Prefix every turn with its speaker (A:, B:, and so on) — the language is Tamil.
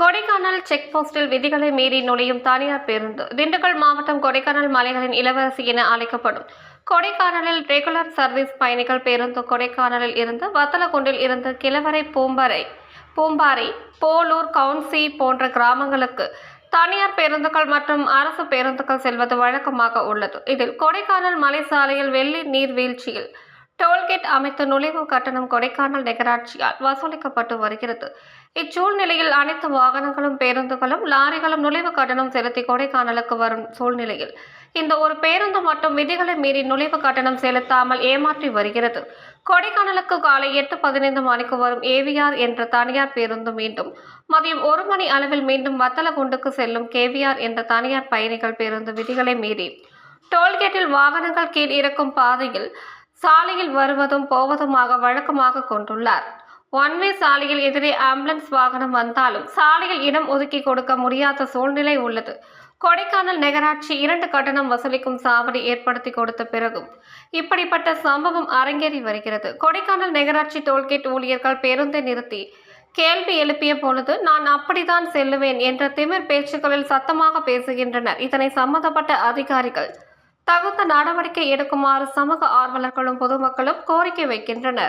A: கொடைக்கானல் செக் போஸ்டில் விதிகளை மீறி நுழையும் தனியார் பேருந்து திண்டுக்கல் மாவட்டம் கொடைக்கானல் மலைகளின் இளவரசி என அழைக்கப்படும். கொடைக்கானலில் ரெகுலர் சர்வீஸ் பயணிகள் பேருந்து கொடைக்கானலில் இருந்து வத்தலகுண்டில் இருந்து கிழவரை பூம்பரை பூம்பாறை போலூர் கவுன்சி போன்ற கிராமங்களுக்கு தனியார் பேருந்துகள் மற்றும் அரசு பேருந்துகள் செல்வது வழக்கமாக உள்ளது. இதில் கொடைக்கானல் மலை சாலையில் வெள்ளி நீர்வீழ்ச்சியில் டோல்கேட் அமைத்து நுழைவு கட்டணம் கொடைக்கானல் நகராட்சியால் வசூலிக்கப்பட்டு வருகிறது. இச்சூழ்நிலையில் அனைத்து வாகனங்களும் பேருந்துகளும் லாரிகளும் நுழைவு கட்டணம் செலுத்தி கொடைக்கானலுக்கு வரும் சூழ்நிலையில். இந்த ஒரு பேருந்து மட்டும் விதிகளை மீறி நுழைவு கட்டணம் செலுத்தாமல் ஏமாற்றி வருகிறது. கொடைக்கானலுக்கு காலை எட்டு பதினைந்து மணிக்கு வரும் ஏவிஆர் என்ற தனியார் பேருந்து மீண்டும் மதியம் ஒரு மணி அளவில் மீண்டும் வத்தலகுண்டுக்கு செல்லும் கேவிஆர் என்ற தனியார் பயணிகள் பேருந்து விதிகளை மீறி. டோல்கேட்டில் வாகனங்கள் கீழ் இருக்கும் பாதையில் சாலையில் வருவதும் போவதுமாக வழக்கமாக கொண்டுள்ளார். ஒன்வே சாலையில் எதிரே ஆம்புலன்ஸ் வாகனம் வந்தாலும் சாலையில் இடம் ஒதுக்கி கொடுக்க முடியாத சூழ்நிலை உள்ளது. கொடைக்கானல் நகராட்சி இரண்டு கட்டணம் வசூலிக்கும் சாவடி ஏற்படுத்தி கொடுத்த பிறகும் இப்படிப்பட்ட சம்பவம் அரங்கேறி வருகிறது. கொடைக்கானல் நகராட்சி டோல்கேட் ஊழியர்கள் பேருந்தை நிறுத்தி கேள்வி எழுப்பிய பொழுது நான் அப்படித்தான் செல்லுவேன் என்ற திமிர் பேச்சுக்களில் சத்தமாக பேசுகின்றனர். இதனை சம்பந்தப்பட்ட அதிகாரிகள் தகுந்த நடவடிக்கை எடுக்குமாறு சமூக ஆர்வலர்களும் பொதுமக்களும் கோரிக்கை வைக்கின்றனர்.